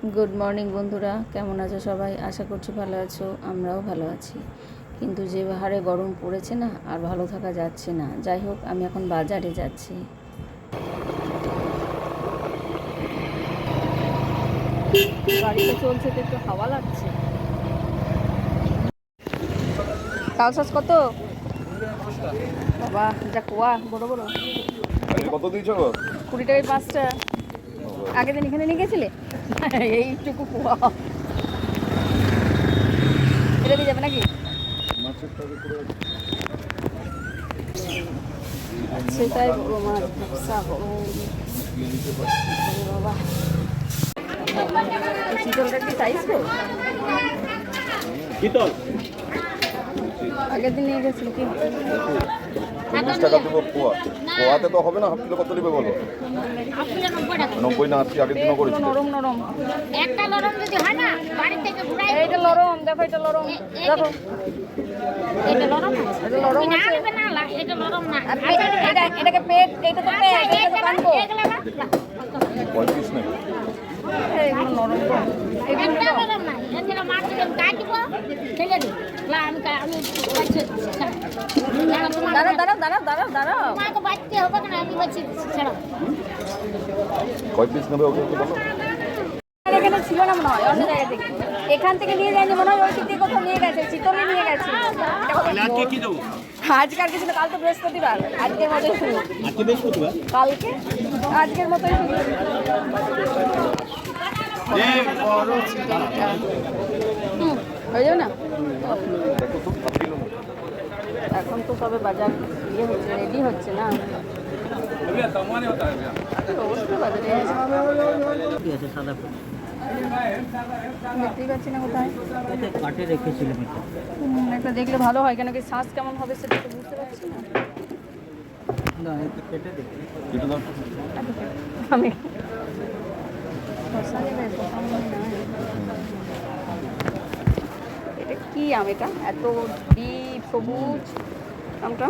Good morning বন্ধুরা। কেমন আছো সবাই? আশা করছি ভালো আছো আমরাও ভালো আছি। কিন্তু যে হারে গরম পড়েছে না আর ভালো থাকা যাচ্ছে না। যাই হোক আমি এখন বাজারে যাচ্ছি। গাড়িটা চলছে তো একটু হাওয়া লাগছে। তাল শাঁস কত? বাবা যা কুয়া বড় বড়। কত দিয়েছ কুড়ি টাকায় পাঁচটা। আগের দিন এখানে নিয়ে গেছিলে? এইটুকু কুয়া দিয়ে যাবে নাকি? সেটাই বাবা। এই চিতলটা কি শীতল আগের দিন নিয়ে গেছিল কি? চল্লিশ টাকা দেবো পোয়া। পোয়াতে তো হবে না হাফ কিলো কত নেবে বলো? নব্বই না আশি আগের দিনও এগুলো নরম নরম। একটা নরম যদি হয় না বাড়ি থেকে ঘুরাই এইটা নরম দেখো এটা নরম। দেখো। এটা নরম এটা নরম আছে। না এটা নরম না। এটা এটাকে পেট এটা তো পেট আচ্ছা, এটা তো কানবো পঁয়ত্রিশ নেবে। এগুলো নরম তো দাঁড়াও দাঁড়াও দাঁড়াও দাঁড়াও দাঁড়াও। কয় পিস নেবে ওকে এখানে ছিল না মনে হয় অন্য জায়গা থেকে এখান থেকে নিয়ে যায়নি মনে হয় ওই দিক দিয়ে কোথাও নিয়ে গেছে চিতলে নিয়ে গেছে। আজকে কি দেবো? আজকে আর কিছু না কাল তো বৃহস্পতিবার আজকের মতোই শুরু। কালকে? আজকের মতোই শুরু। হয়ে যাবে না? এখন তো সবে বাজার ইয়ে হচ্ছে রেডি হচ্ছে না। একটা দেখলে ভালো হয় কেন কি শ্বাস কেমন হবে সেটা তো বুঝতে পারছি না। আমি এটা কি আম এটা? এত ডিপ সবুজ আমটা?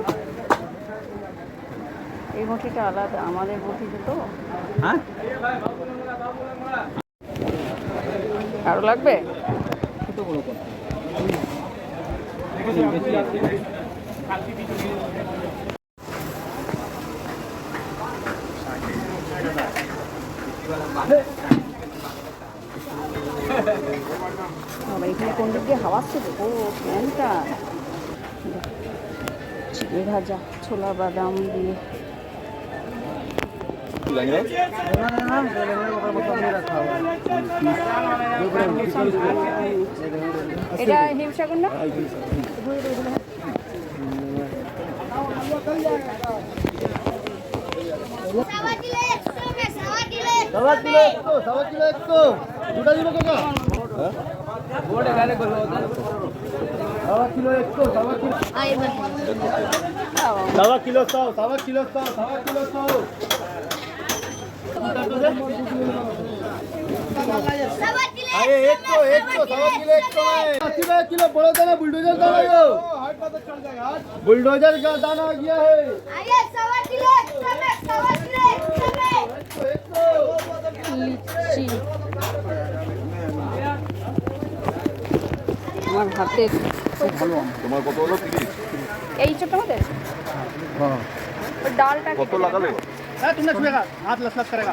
এই বটিটা আলাদা আমাদের বটিতে তো। হ্যাঁ? আরও লাগবে? ছোট বড় কত বাবা এখানে কোন দিক দিয়ে হাওয়া তো? ও, ফ্যানটা। চিড়ে ভাজা, ছোলা, বাদাম দিয়ে। এটা দিলে দিলে দুটা দিব কাকা सवा किलो सौ सवा किलो सौ। सवा किलो सौ अरे एक तो एक तो सवा किलो एक तो किलो दाना बुलडोजर दाना बुलडोजर का दाना आ गया है আমার হাতে তোমার কত হলো? এই ছোট মধ্যে হ্যাঁ। ডালটা কত লাগালে? হ্যাঁ তুমি ছুঁয়েগা হাত লস লস করেগা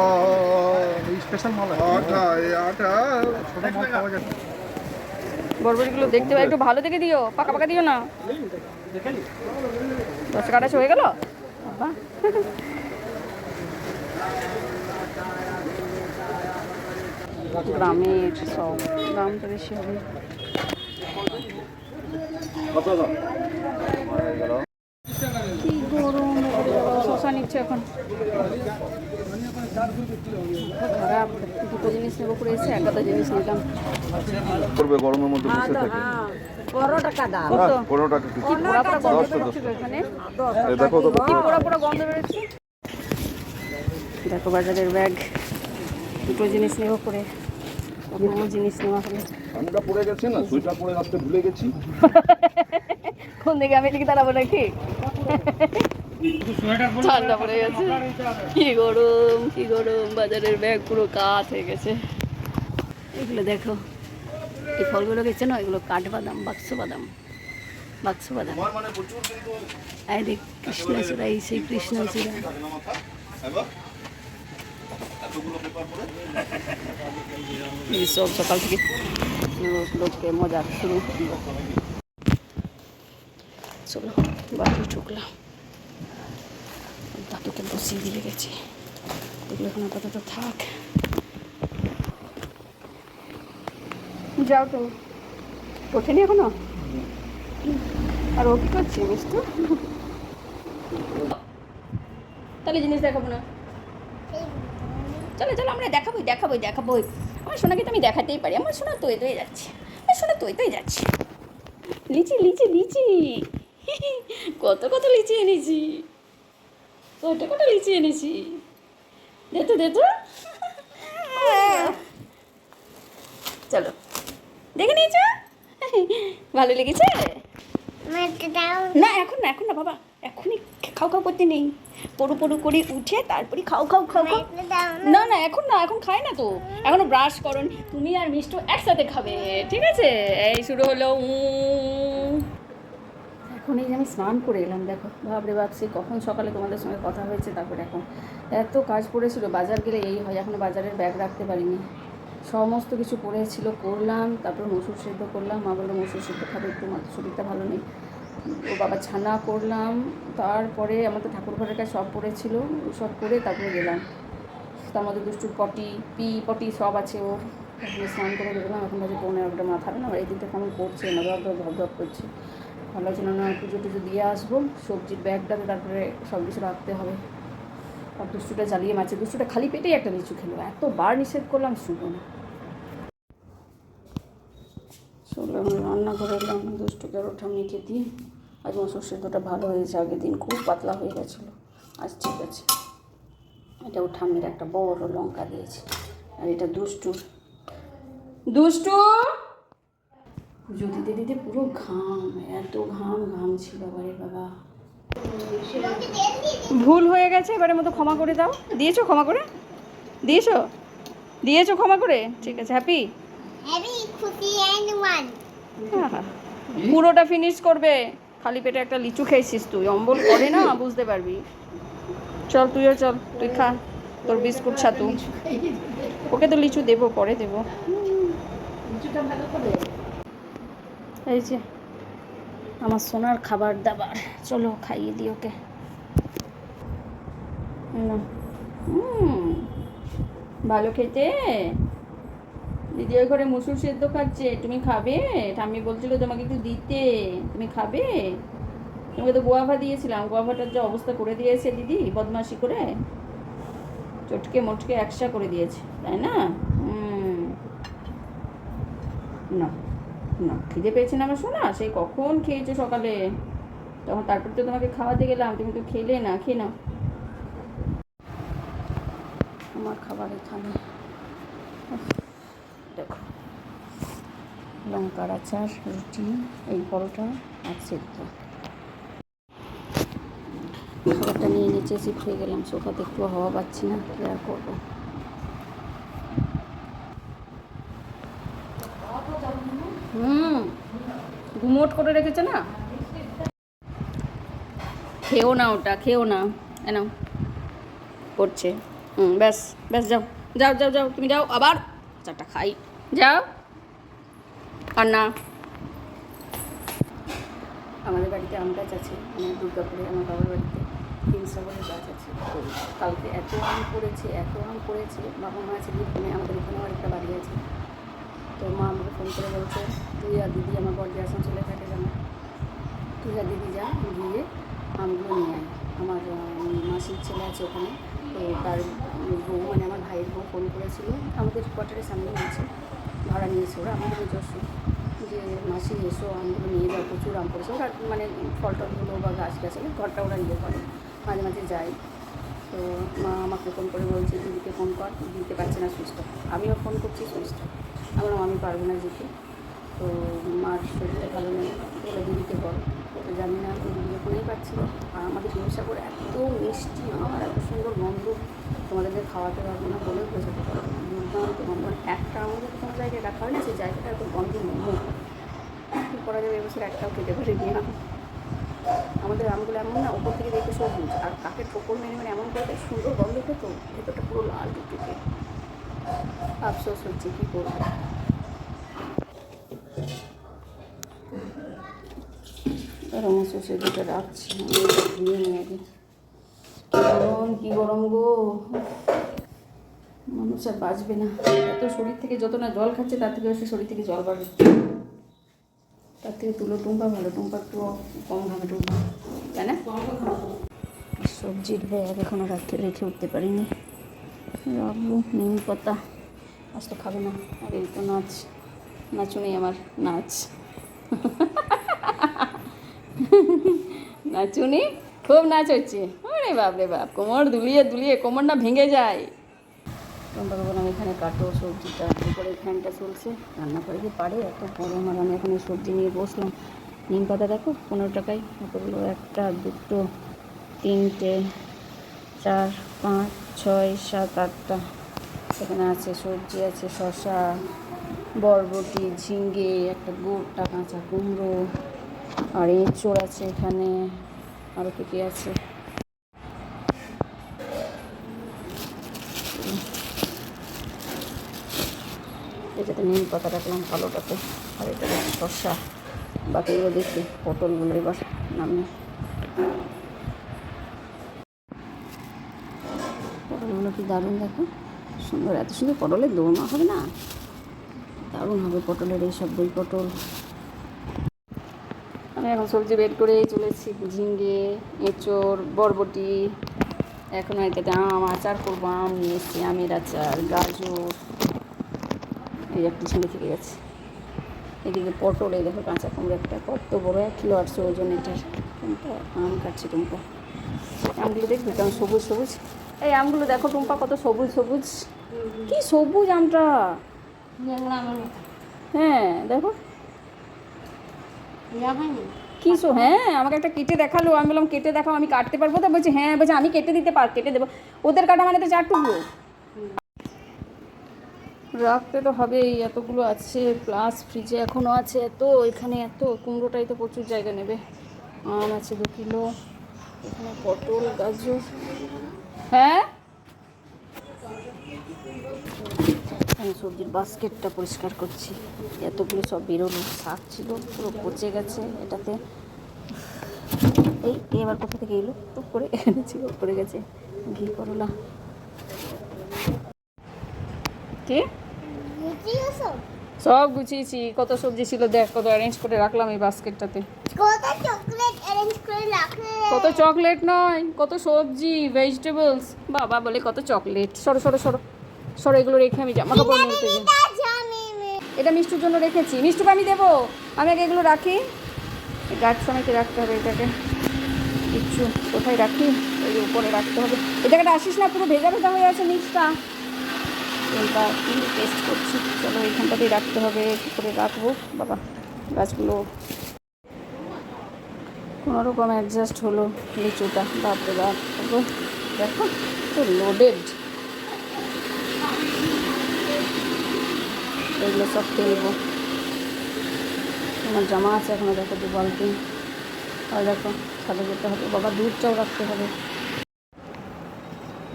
ও স্পেশাল মাল আটা এই আটা ছোট মাল পাওয়া যায়। বরবটিগুলো দেখতে একটু ভালো দেখে দিও পাকা পাকা দিও না। দশ কাটাশ হয়ে গেল? গ্রামের সব গ্রাম তো বেশি হবে। কি গরম শশা নিচ্ছে এখন। খারাপ দুটো জিনিস নেব করে এসে একটা জিনিস নিলাম। করবে গরমের মধ্যে বসে থেকে। পনেরো টাকা দাম হ্যাঁ পনেরো টাকা কি পোড়া পোড়া গন্ধ দশটা এখানে? দেখো তো কি পোড়া পোড়া গন্ধ বেরোচ্ছে? দেখো বাজারের ব্যাগ দুটো জিনিস নেব করে কোনো জিনিস নেওয়া হলো ঠান্ডা পড়ে গেছে না সুইটার পরে আসতে ভুলে গেছি। কোন দিকে আমি এদিকে দাঁড়াবো নাকি? ঠান্ডা পড়ে গেছে। কি গরম কি গরম বাজারের ব্যাগ পুরো কাত হয়ে গেছে। এগুলো দেখো এই ফলগুলো গেছে না? এগুলো কাঠবাদাম বাক্স বাদাম বাক্স বাদাম তোমার মানে কৃষ্ণচূড়া এই সেই কৃষ্ণচূড়া সব সকাল থেকে লোক- লোককে মজা শুরু চলো বাড়ি ঢুকলাম। দাদুকে বসিয়ে দিয়ে গেছি এগুলো এখন আপাতত থাক। যাও তো। ওঠেনি এখনও? আর ও কি করছে মিষ্টু? তাহলে জিনিস দেখাবো না। চলো চলো আমরা দেখাবোই দেখাবোই দেখাবোই। আমার সোনাকে তো আমি দেখাতেই পারি। আমার সোনা তোয়ে তোয়ে যাচ্ছে। আমার সোনা তোয়ে তোয়ে যাচ্ছে। লিচি লিচি লিচি। কত কত লিচি এনেছি। কত কত লিচি এনেছি। দে তো দে তো। চলো। দেখে নিয়েছো? ভালো লেগেছে? না এখন না এখন না বাবা। এখনই খাও খাও করতে নেই। পড়ু পড়ু করে উঠে তারপরে খাও খাও খাও খাও। না না, এখন না, এখন খায় না তো। এখনও ব্রাশ করন। তুমি আর মিষ্টু একসাথে খাবে, ঠিক আছে? এই শুরু হলো। এখন এই যে আমি স্নান করে এলাম, দেখো। ভাবরে ভাবছি কখন সকালে তোমাদের সঙ্গে কথা হয়েছে, তারপরে এখন। এত কাজ পড়েছিল, বাজার গেলে এই হয়, এখনও বাজারের ব্যাগ রাখতে পারিনি। সমস্ত কিছু পড়েছিল, করলাম, তারপর মসুর সেদ্ধ করলাম, মা বলল মসুর সেদ্ধ খাবে, একটু শরীরটা ভালো নেই। ও বাবা ছানা করলাম, তারপরে আমার তো ঠাকুর ঘরের কাছে সব পড়েছিল, সব করে তারপরে গেলাম। তার মধ্যে দুষ্টুর পটি, পি, পটি সব আছে ও। স্নান করে বেরোলাম, এখন বাজে পনেরো একটা, মাথা না এই দিনটা কেমন করছে, না ধপ ধপ করছে। ভালো ছিল না পুজো টুজো দিয়ে আসব, সবজির ব্যাগটাতে তারপরে সব কিছু রাখতে হবে। আর দুষ্টুটা জ্বালিয়ে মাছে দুষ্টুটা খালি পেটেই একটা লিচু খেলো এতবার নিষেধ করলাম, শুনব না। চলো রান্না করে এলাম, দুষ্টুকে ওঠা মেখে দিই। আজ মসুর সেদ্ধটা ভালো হয়েছে আগের দিন খুব পাতলা হয়ে গেছিল। আজ ঠিক আছে। এটা ও ঠাম্মির একটা বড় লঙ্কা দিয়েছে আর এটা দুষ্টু। দুষ্টু! পুজো দিতে দিতে পুরো ঘাম এত ঘাম ঘাম ছিল বাড়ির বাবা। ভুল হয়ে গেছে এবারের মতো ক্ষমা করে দাও। দিয়েছ ক্ষমা করে? দিয়েছ? দিয়েছ ক্ষমা করে? ঠিক আছে হ্যাপি one. পুরোটা ফিনিশ করবে। খালি পেটে একটা লিচু খেয়েছিস তুই অম্বল করে না? বুঝতে পারবি। চল তুইও চল তুই খা তোর বিস্কুট ছাতু। ওকে তো লিচু দেবো পরে দেবো। এই যে আমার সোনার খাবার দাবার। চলো খাইয়ে দিই ওকে। ভালো খেতে। দিদি ওই ঘরে মুসুর সেদ্ধ খাচ্ছে, তুমি খাবে? ঠাম্মি বলছিল তোমাকে একটু দিতে, তুমি খাবে? তোমাকে তো গোয়াভা দিয়েছিলাম, গোয়াভাটার যে অবস্থা করে দিয়েছে দিদি, বদমাশি করে। চটকে মটকে একসা করে দিয়েছে, তাই না? না না, খিদে পেয়েছে না আমার শোনা সেই কখন খেয়েছো সকালে? তখন তারপর তো তোমাকে খাওয়াতে গেলাম, তুমি তো খেলে না, খেয়ে নাও। আমার খাবার এখানে। লঙ্কার আচার, রুটি, এই পরোটা আর সেদ্ধ। খাবারটা নিয়ে নিচে শিফট হয়ে গেলাম সোফাতে একটু হাওয়া পাচ্ছি না, কি আর করব? হুম গুমোট করে রেখেছে না? খেও না ওটা, খেও না। এ করছে। হুম, ব্যাস ব্যাস যাও। যাও যাও যাও, তুমি যাও, আবার চাটা খাই। যাও। আর না আমাদের বাড়িতে আম গাছ আছে মানে দুর্গাপুরে আমার বাবার বাড়িতে তিনশো বলে গাছ আছে। কালকে এত আম পড়েছে এত আম পড়েছে বাবা মা আছে এখানে আমাদের এখানেও আরেকটা বাড়ি আছে। তো মা আমাকে ফোন করে বলছে তুই আর দিদি আমার বর যে চলে থাকে জানো তুই আর দিদি যা গিয়ে আমগুলো নিয়ে আয়। আমার মাসির ছেলে আছে ওখানে তো তার বউ মানে আমার ভাইয়ের বউ ফোন করেছিল আমাদের কোয়ার্টারের সামনে আছে ভাড়া নিয়েছে ওরা। আমাদের নিজস্ব যে মাসি এসো, আমগুলো নিয়ে যাও, প্রচুর আম করেছে ওরা মানে ফল টলগুলো বা গাছ গাছালি ঘরটা ওরা ইয়ে করে। মাঝে মাঝে যায়। তো মা আমাকে ফোন করে বলছে, দিদিকে ফোন কর, দিতে পারছে না সুইচটা। আমিও ফোন করছি সুইচটা। আমার আমি পারব না যেতে। তো মার শরীরটা ভালো নেই। বলে, দিদিকে বল। তো জানি না ভিডিও করেই পাচ্ছি। না আমাদের হিমসাগর এত মিষ্টি আর এত সুন্দর গন্ধ। তোমাদেরকে খাওয়াতে পারব না বলেও বোঝাতে পারব না। দুর্দান্ত গন্ধ। একটা আমাদের কোনো জায়গায় রাখা হয় না সেই জায়গাটা এত গন্ধ মোমো কী করা যাবে এবছর একটাও খেতে না। আমাদের আমগুলো এমন না ওপর থেকে দেখে সবুজ। আর কাকে ঠোকর মেরে মেরে এমন করে সুন্দর গন্ধ খেত ভেতরটা পুরো লাল টুকটুকে। আফসোস হচ্ছে, কী করব? গরম সর্ষে দুটো রাখছি। ধুয়ে নিয়ে আগে গরম, কী গরম গো। মানুষ আর বাঁচবে না। এত শরীর থেকে যত না জল খাচ্ছে, তার থেকে বেশি শরীর থেকে জল বাড়বে তার থেকে তুলো টুম্পা, ভালো টুম্পা একটু কম খাবে টুম্পা। তাই না? সবজির ব্যাগ এখনও রাখতে রেখে উঠতে পারিনি। রাখব নিম পাতা। আজ তো খাবে না। আর এই তো নাচ। নাচুনি আমার নাচ। নাচুনি, খুব নাচ হচ্ছে। আরে বাপ রে বাপ, কোমর দুলিয়ে দুলিয়ে কোমর না ভেঙে যায়। তোমরা বললাম এখানে কাটো সবজিটা উপরে ফ্যানটা চলছে। রান্না করে কি পারে? এত গরম আর আমি এখন সবজি নিয়ে বসলাম। নিম পাতা দেখো, পনেরো টাকায়। কতগুলো একটা, দুটো, তিনটে, চার, পাঁচ, ছয়, সাত, আটটা। এখানে আছে সবজি, আছে শসা, বরবটি ঝিঙ্গে একটা গোটা কাঁচা কুমড়ো। আর এঁচড় আছে এখানে। আরও কী কী আছে? এটাতে নিম পাতা রাখলাম কালোটাতে আর এটা শসা। বাকিগুলো দেখি, পটলগুলো এবার নামিয়ে। পটলগুলো কি দারুণ দেখো। সুন্দর, এত সুন্দর পটলের দোরমা হবে না? দারুণ হবে পটলের এইসব বই পটল। আমি এখন সবজি বের করে চলেছি ঝিঙ্গে এঁচড় বরবটি এখন এটাতে আম আচার করব আম নিয়ে এসেছি আমের আচার গাজর এই একটা ঝিঙ্গে থেকে গেছে। এদিকে পটল এই দেখো কাঁচা কুমড়ো একটা কত বড় এক কিলো আটশো ওজন এটার। কোনটা আম কাটছে টুম্পা। আমগুলো দেখবে কেমন সবুজ সবুজ? এই আমগুলো দেখো টুম্পা কত সবুজ সবুজ। কি সবুজ আমটা। হ্যাঁ দেখো। কি সো হ্যাঁ আমাকে একটা কেটে দেখাল। আমি বললাম কেটে দেখাও আমি কাটতে পারব তো? বলছি হ্যাঁ বলছে আমি কেটে দিতে পার কেটে দেবো। ওদের কাটা মানে তো চার টুকরো রাখতে তো হবেই এতগুলো আছে প্লাস ফ্রিজে এখনও আছে এত এখানে এত কুমড়োটাই তো প্রচুর জায়গা নেবে। আম আছে দু কিলো এখানে পটল গাজর। হ্যাঁ? আমি সবজির বাস্কেটটা পরিষ্কার করছি। এতগুলো সব বেরোলো শাক ছিল পুরো পচে গেছে এটাতে। এই এবার কোথা থেকে এলো? টুক করে এখানে ছিল পড়ে গেছে। ঘি করলা। কি? সব গুছিয়েছি কত সবজি ছিল দেখ কত অ্যারেঞ্জ করে রাখলাম এই বাস্কেটটাতে। চকলেট অ্যারেঞ্জ করে রাখলে কত চকলেট নয় কত সবজি ভেজিটেবলস বাবা বলে কত চকলেট সরো সরো সরো। সরো এগুলো রেখে আমি জামা কাপড় নিতে যাই এটা মিষ্টুর জন্য রেখেছি। মিষ্টুকে আমি দেবো। আমি আগে এগুলো রাখি। গাছ সময়কে রাখতে হবে এটাকে। কিচ্ছু কোথায় রাখি? ওই উপরে রাখতে হবে। জায়গাটা আসিস না পুরো ভেজা ভেজা হয়ে আছে নিচটা ওইটা কি টেস্ট করছি। চলো এইখানটাতেই রাখতে হবে। কী করে রাখব। বাবা গাছগুলো কোনো রকম অ্যাডজাস্ট হলো। লিচুটা বাপরে বাপ। দেখো দেখো তো লোডেড এগুলো সব ফেলব আমার জামা আছে এখনও দেখো দু বালতি। আর দেখো ছাদে যেতে হবে। বাবা দুধ চাও রাখতে হবে।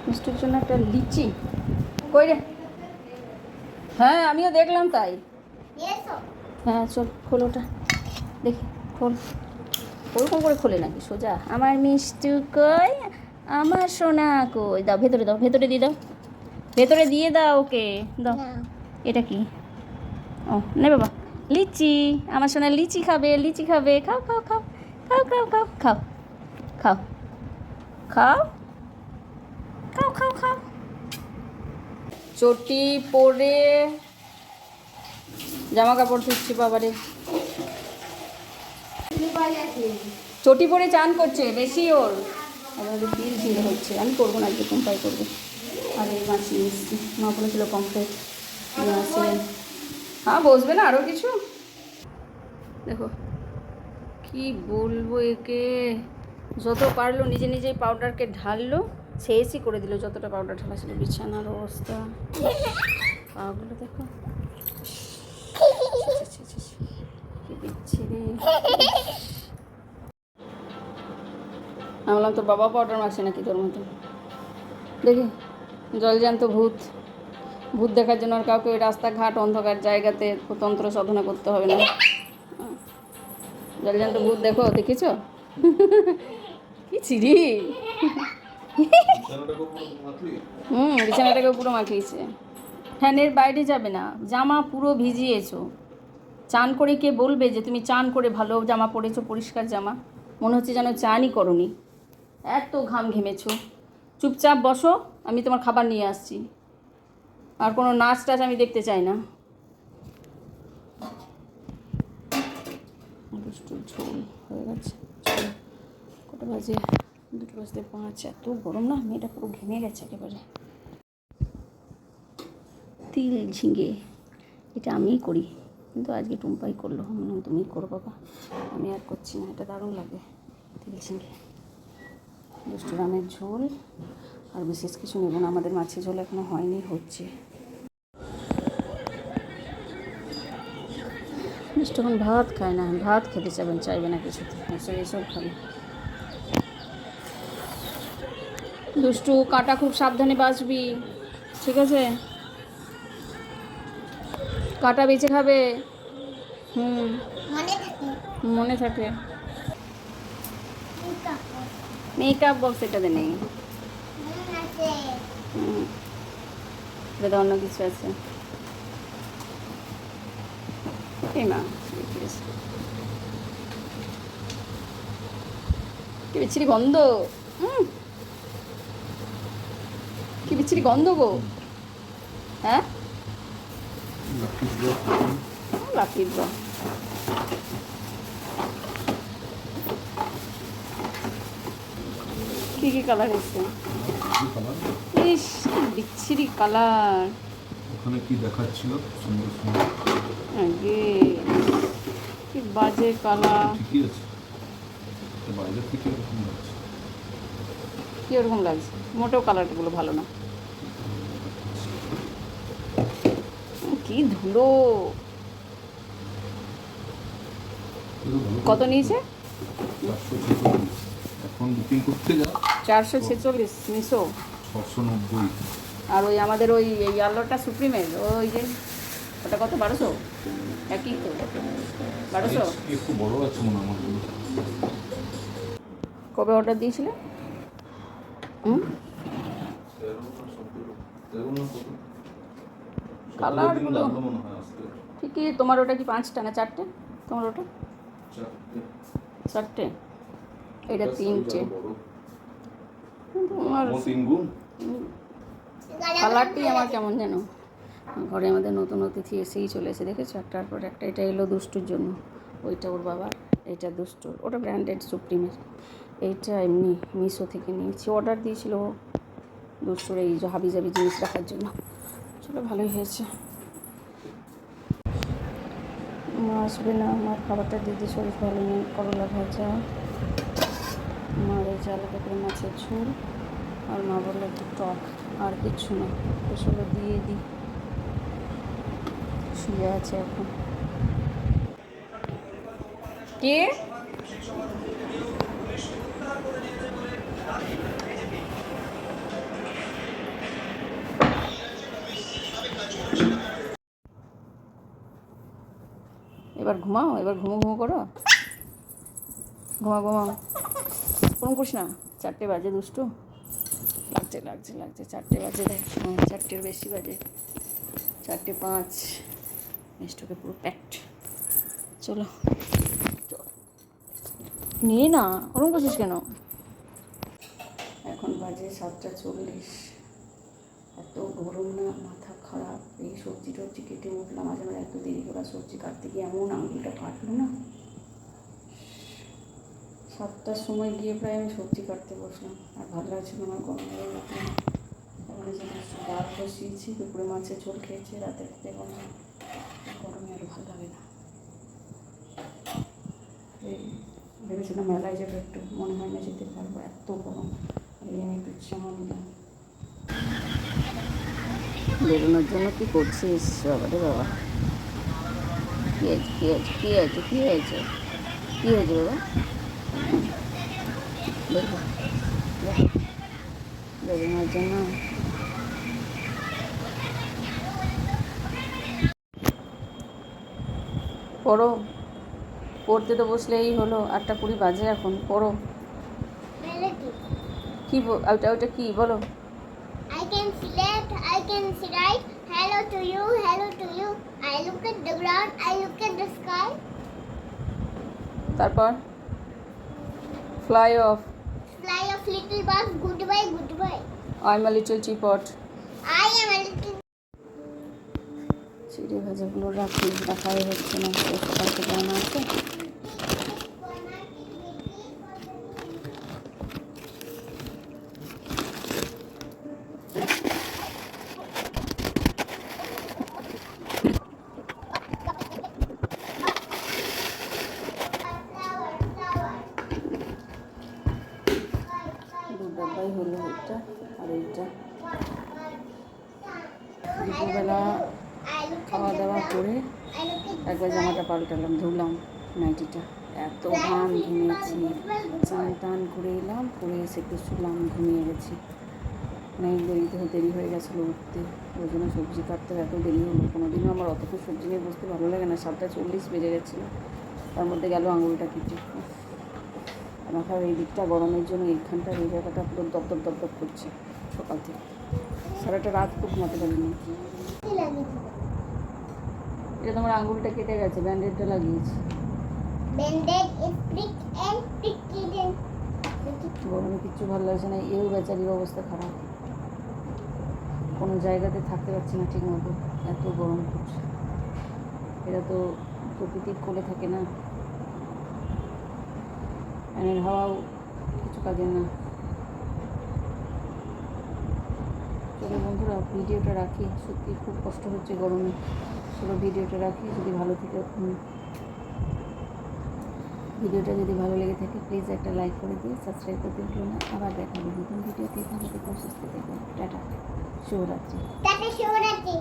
মিষ্টির জন্য একটা লিচি। কই রে? হ্যাঁ আমিও দেখলাম তাই। হ্যাঁ চল খোল ওটা। দেখি খোল। ওরকম করে খোলে নাকি? সোজা। আমার মিষ্টি কই? আমার সোনা কই? দাও ভেতরে দাও ভেতরে দিয়ে দাও। ভেতরে দিয়ে দাও ওকে। দাও। এটা কি? ও নে বাবা। লিচি, আমার সোনা লিচি খাবে লিচি খাবে। খাও খাও খাও। খাও খাও খাও খাও। খাও। খাও। খাও খাও খাও। চটি পরে জামা কাপড় ধুচ্ছি, বাবারে। চটি পরে চান করছে, বেশি ওর। আমাদের বিল ভিড় হচ্ছে। আমি করব না আজকে কোম্পাই করব। আর এই মাছ নিয়ে মা বলেছিল কমপ্লিট নিয়ে হ্যাঁ বসবে না আরও কিছু? দেখো, কি বলব একে? যত পারল নিজে নিজেই পাউডারকে ঢাললো, শেষই করে দিল যতটা পাউডার ঢালা ছিল। বিছানার অবস্থা। পাগুলো দেখো। আমি বললাম, তোর বাবা পাউডার মাখছে নাকি তোর মতো? দেখি জল জলজান্ত ভূত। ভূত দেখার জন্য আর কাউকে ওই রাস্তাঘাট, অন্ধকার জায়গাতে তন্ত্র সাধনা করতে হবে না। জলজান্ত ভূত দেখো, দেখেছ? কি চিরি হুম বিছানাটাকে পুরো মাখিয়েছে। ফ্যানের বাইরে যাবে না। জামা পুরো ভিজিয়েছো। চান করে কে বলবে যে তুমি চান করে ভালো জামা পরেছো, পরিষ্কার জামা? মনে হচ্ছে যেন চানই করনি। এত ঘাম ঘেমেছো। চুপচাপ বসো, আমি তোমার খাবার নিয়ে আসছি। আর কোনো নাচ টাচ আমি দেখতে চাই না। ঝোল হয়ে গেছে। কটা বাজে? দুটো বাজতে পাঁচ এত গরম না? মেয়েটা পুরো ঘেমে গেছে একেবারে। তিল ঝিঙে এটা আমিই করি। কিন্তু আজকে টুম্পাই করল। বললাম, তুমি করো বাবা। আমি আর করছি না এটা দারুণ লাগে তিল ঝিঙে। দুষ্টু রামের ঝোল আর বিশেষ কিছু নেব না। আমাদের মাছের ঝোল এখনও হয়নি হচ্ছে। এখন ভাত খায় না ভাত খেতে চাইবেন চাইবে না কিছুতে। এসব এসব খাবে। দুষ্টু কাটা খুব সাবধানে বাঁচবি ঠিক আছে? কাটা বেঁচে খাবে। হুম মনে থাকে। মেকআপ বক্স এটাতে নেই অন্য কিছু আছে। এই মা please. কি বিচ্ছিরি গন্ধ। কি বিচ্ছিরি গন্ধ গো? হ্যাঁ? কি কি কালার এসছে ইস বিচ্ছিরি কালার ওখানে কি দেখাচ্ছিল? সুন্দর সুন্দর। আগে কি বাজে কালার ঠিকই আছে। এরকম লাগছে? কি ওরকম লাগছে মোটেও কালারগুলো ভালো না। কি ধুলো। কত নিয়েছে? এখন বুকিং করতে যা চারশো ছেচল্লিশ মিশো ছশো নব্বই আর ওই আমাদের ওই এই আলোটা সুপ্রিমের ওই যে, ওটা কত, বারোশো? একই তো, বারোশো? একটু বড় আছে মনে আমার। কবে অর্ডার দিয়েছিলে? হুম? তেরো না কত? কালার দিন লাগল আসতে ঠিকই তোমার ওটা কি পাঁচটা না চারটে? তোমার ওটা? চারটে। এটা তিনটে। গুণ। কালারটি আমার কেমন যেন। ঘরে আমাদের নতুন অতিথি এসেই চলে এসে দেখেছ? একটার পর একটা এটা এলো দুষ্টুর জন্য। ওইটা ওর বাবা এটা দুষ্টুর। ওটা ব্র্যান্ডেড সুপ্রিমের এইটা এমনি মিশো থেকে নিয়েছি। অর্ডার দিয়েছিল দুষ্টুর এই হাবি জাবি জিনিস রাখার জন্য। চলো, ভালোই হয়েছে। মা আসবে না আমার খাবারটা দিদি শরীর ভালো নেই, করলা ভাজা। মার এই চালু করে মাছের ঝোল, আর মা বলল একটু টক, আর কিচ্ছু না। চলো, দিয়ে দিই। শুয়ে আছে এখন। কে? এবার ঘুমাও, এবার ঘুমো ঘুমো করো। ঘুমা ঘুমাও। কোনো করিস না? চারটে বাজে দুষ্টু। লাগছে লাগছে লাগছে। চারটে বাজে রে চারটের বেশি বাজে। চারটে পাঁচ। মিষ্টকে পুরো প্যাকড চলো। নিয়ে না ওরকম করছিস কেন? এখন বাজে সাতটা চল্লিশ। এত গরম না খারাপ। এই সবজি টবজি কেটে উঠলাম, মাঝে মাঝে এত দেরি করে সবজি কাটতে গিয়ে এমন আঙুলটা কাটলো না। সাতটার সময় গিয়ে প্রায় আমি সবজি কাটতে বসলাম। আর ভালো লাগছিল আমার গরম এই যে ডাল বসিয়েছি, দুপুরে মাছের ঝোল খেয়েছি, রাতে খেতে গরম গরমে আর ভালো লাগে না। ভেবেছিলাম মেলায় যাব একটু, মনে হয় না যেতে পারব, এত গরম। এই জন্য একটু চাও নিলাম। বেরোনোর জন্য কি করছিস? বাবা রে বাবা। কী হয়েছে? কী হয়েছে? কী হয়েছে? কী হয়েছে? কী হয়েছে বাবা? বেরোনোর জন্য। পড়ো। পড়তে তো বসলেই হলো। আটটা কুড়ি বাজে এখন। পড়ো. কি ওটা ওটা কি? বলো। Can see left, I can see right. Hello to you, hello to you. I look at the ground, I look at the sky. তারপর fly of Fly of little birds, goodbye, goodbye. I am little চিপট I am a little চিড়ে ভাজাগুলো রাখি রাখাই হচ্ছে না সকাল থেকে আছে দু ডাব্বাই এটা আর এইটা দুপুরবেলা খাওয়া দাওয়া করে একবার জামাটা পাল্টালাম, ধুলাম নাইটিটা এত ঘাম ঘুমিয়েছি চান টান করে এলাম, করে এসে একটু শুলাম, ঘুমিয়ে গেছি। অনেক দেরিতে দেরি হয়ে গেছিল উঠতে। ওই জন্য সবজি কাটতে এত দেরি হলো। কোনো দিনও আমার অতটা সবজি নিয়ে বসতে ভালো লাগে না। সাতটা চল্লিশ বেজে গেছিল। তার মধ্যে গেল আঙুলটা কেটে। খাবার এই দিকটা গরমের জন্য এইখানটার এই জায়গাটা পুরো দপ দপ দপ দপ করছে সকাল থেকে। সারাটা রাত খুব ঘুমাতে পারিনি। এটা তোমার আঙুলটা কেটে গেছে ব্যান্ডেডটা লাগিয়েছি। গরমে কিচ্ছু ভালো লাগছে না এও বেচারির অবস্থা খারাপ। কোনো জায়গাতে থাকতে পারছি না ঠিক মতো এত গরম করছে এরা তো প্রকৃতির কোলে থাকে না। ফ্যানের হাওয়াও কিছু কাজের না। চলো বন্ধুরা, ভিডিওটা রাখি। সত্যি খুব কষ্ট হচ্ছে গরমে। চলো ভিডিওটা রাখি, যদি ভালো থেকে। ভিডিওটা যদি ভালো লেগে থাকে প্লিজ একটা লাইক করে দিয়ে সাবস্ক্রাইব করতে ভুলো না আবার দেখা হবে নতুন ভিডিওতে। ভালো থেকে, সুস্থ থেকে। টাটা। শুভরাত্রি। Tata Shivaratri.